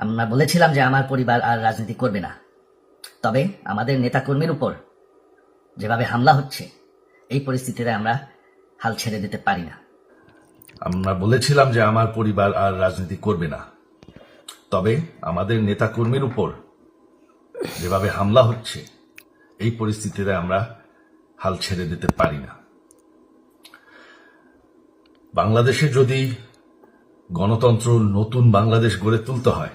আমরা বলেছিলাম যে আমার পরিবার আর রাজনীতি করবে না। তবে আমাদের নেতাকর্মীর উপর যেভাবে হামলা হচ্ছে, এই পরিস্থিতিতে আমরা হাল ছেড়ে দিতে পারি না। আমরা বলেছিলাম যে আমার পরিবার আর রাজনীতি করবে না। তবে আমাদের নেতাকর্মীর উপর যেভাবে হামলা হচ্ছে, এই পরিস্থিতিতে আমরা হাল ছেড়ে দিতে পারি না। বাংলাদেশে যদি গণতন্ত্র নতুন বাংলাদেশ গড়ে তুলতে হয়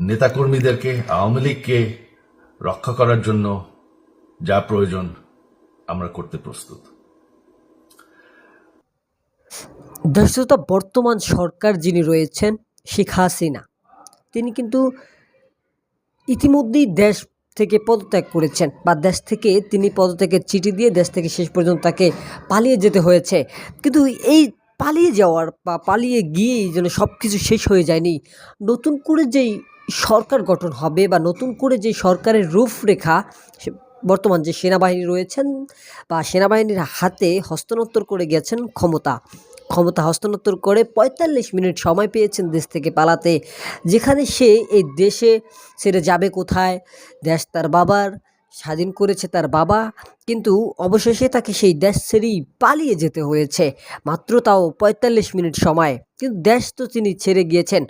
নেতাকর্মীদেরকে, আওয়ামী লীগকে রক্ষা করার জন্য যা প্রয়োজন আমরা করতে প্রস্তুত। দর্শকতা বর্তমান সরকার যিনি রয়েছেন, শেখ হাসিনা, তিনি কিন্তু ইতিমধ্যেই দেশ থেকে পদত্যাগ করেছেন বা দেশ থেকে তিনি পদত্যাগের চিঠি দিয়ে দেশ থেকে শেষ পর্যন্ত তাকে পালিয়ে যেতে হয়েছে। কিন্তু এই পালিয়ে যাওয়ার বা পালিয়ে গিয়েই যেন সব কিছু শেষ হয়ে যায়নি, নতুন করে যেই সরকার গঠন হবে বা নতুন করে যে সরকারের রূপরেখা বর্তমান যে সেনাবাহিনী রয়েছেন বা সেনাবাহিনীর হাতে হস্তান্তর করে গেছেন ক্ষমতা। ক্ষমতা হস্তান্তর করে পঁয়তাল্লিশ মিনিট সময় পেয়েছেন দেশ থেকে পালাতে। যেখানে সে এই দেশে সেটা যাবে কোথায়? দেশ তার বাবার স্বাধীন করেছে তার বাবা, কিন্তু অবশেষে তাকে সেই দেশ ছেড়েই পালিয়ে যেতে হয়েছে। মাত্র তাও পঁয়তাল্লিশ মিনিট সময়, কিন্তু দেশ তো তিনি ছেড়ে গিয়েছেন।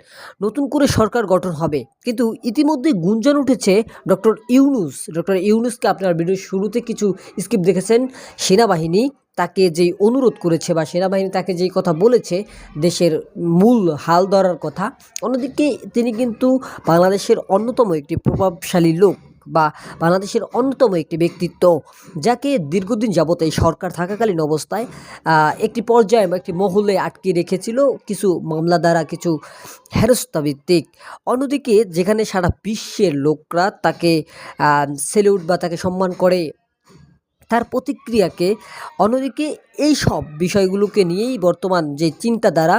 নতুন করে সরকার গঠন হবে। কিন্তু ইতিমধ্যে গুঞ্জন উঠেছে ডক্টর ইউনুস। ডক্টর ইউনুসকে আপনার ভিডিওর শুরুতে কিছু স্কিপ দেখেছেন? সেনাবাহিনী তাকে যেই অনুরোধ করেছে বা সেনাবাহিনী তাকে যেই কথা বলেছে, দেশের মূল হাল ধরার কথা, অন্যদিকে তিনি কিন্তু বাংলাদেশের অন্যতম একটি প্রভাবশালী লোক। বা বাংলাদেশের অন্যতম একটি ব্যক্তিত্ব যাকে দীর্ঘদিন যাবত এই সরকার থাকাকালীন অবস্থায় একটি পর্যায়ে বা একটি মহলে আটকে রেখেছিল কিছু মামলা দ্বারা, কিছু হেরস্তা ভিত্তিক। অন্যদিকে যেখানে সারা বিশ্বের লোকরা তাকে সেলিউট বা তাকে সম্মান করে, তার প্রতিক্রিয়াকে, অন্যদিকে এই সব বিষয়গুলোকে নিয়েই বর্তমান যে চিন্তাধারা,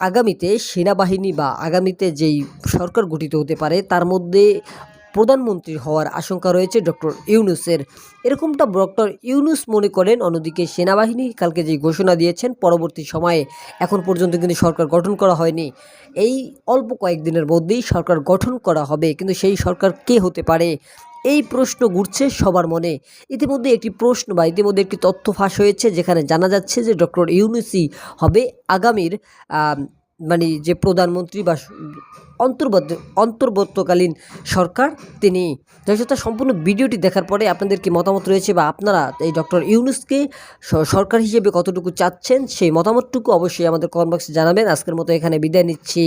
আগামীতে সেনাবাহিনী বা আগামীতে যেই সরকার গঠিত হতে পারে, তার মধ্যে প্রধানমন্ত্রী হওয়ার আশঙ্কা রয়েছে ডক্টর ইউনুসের। এরকমটা ডক্টর ইউনুস মনে করেন, অন্যদিকে সেনাবাহিনী কালকে যে ঘোষণা দিয়েছেন, পরবর্তী সময়ে এখন পর্যন্ত কিন্তু সরকার গঠন করা হয়নি। এই অল্প কয়েকদিনের মধ্যেই সরকার গঠন করা হবে, কিন্তু সেই সরকার কে হতে পারে? এই প্রশ্ন ঘুরছে সবার মনে। ইতিমধ্যে একটি প্রশ্ন বা ইতিমধ্যে একটি তথ্য ফাঁস হয়েছে, যেখানে জানা যাচ্ছে যে ডক্টর ইউনুসি হবে আগামীর মানে যে প্রধানমন্ত্রী বা অন্তর্বর্ত, অন্তর্বর্তকালীন সরকার, তিনি তার সম্পূর্ণ ভিডিওটি দেখার পরে আপনাদের কি মতামত রয়েছে বা আপনারা এই ডক্টর ইউনুসকে সরকার হিসেবে কতটুকু চাচ্ছেন, সেই মতামতটুকু অবশ্যই আমাদের কমেন্ট বক্সে জানাবেন। আজকের মতো এখানে বিদায় নিচ্ছি।